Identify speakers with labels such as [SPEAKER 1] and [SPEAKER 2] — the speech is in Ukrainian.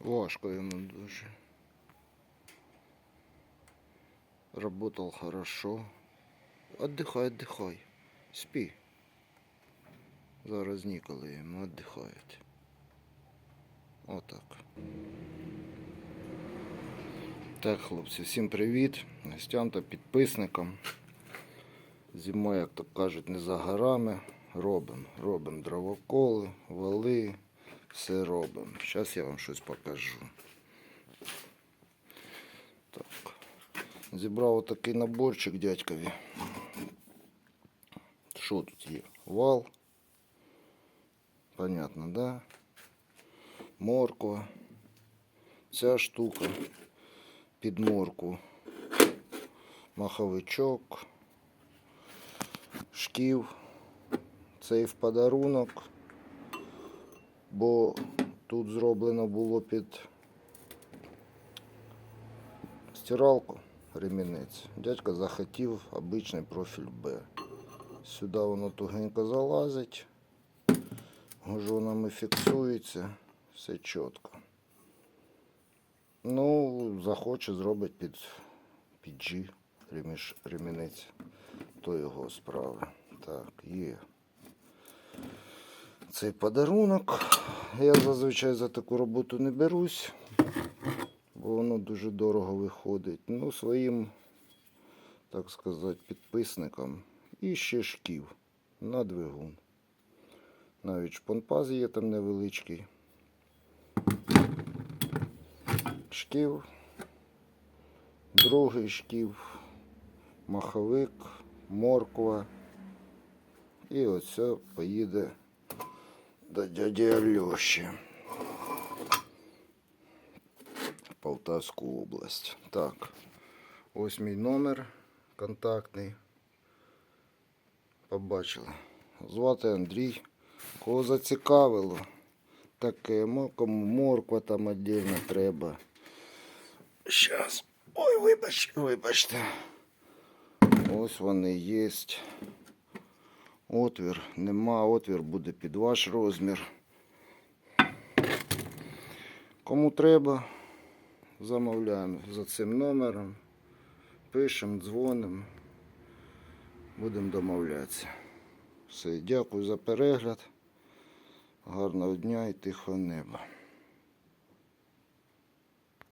[SPEAKER 1] Важко йому дуже. Работал хорошо. Отдыхай, отдыхай. Спи. Зараз ніколи йому віддихають. Отак. Так, хлопці, всім привіт. Гостям та підписникам. Зима, як то кажуть, не за горами. Робимо. Робимо дровоколи, вали, все робимо. Зараз я вам щось покажу. Так. Зібрав отакий наборчик дядькові. Що тут є? Вал. Понятно, да? Морква. Ця штука під морку. Маховичок. Шків. Цей в подарунок. Бо тут зроблено було під стиралку ремінець. Дядько захотів обичний профіль Б. Сюди воно тугенько залазить, гужонами фіксується, все чітко. Ну, захоче зробить під, під G ремінець, то його справи. Так, є. Цей подарунок. Я зазвичай за таку роботу не берусь, бо воно дуже дорого виходить. Ну, своїм, так сказати, підписникам. І ще шків на двигун. Навіть шпонпаз є там невеличкий. Шків, другий шків, маховик, морква. І оце поїде до дяді Альоші. в Полтавську область. Так, ось мій номер контактний. Побачили. Звати Андрій. Кого зацікавило, таке, мо- кому морква там віддільно треба. Щас. Ой, вибач, вибачте. Ось вони є. Отвір. Нема, отвір буде під ваш розмір. Кому треба, замовляємо за цим номером. Пишемо, дзвонимо. Будемо домовлятися. Все, дякую за перегляд. Гарного дня і тихого неба.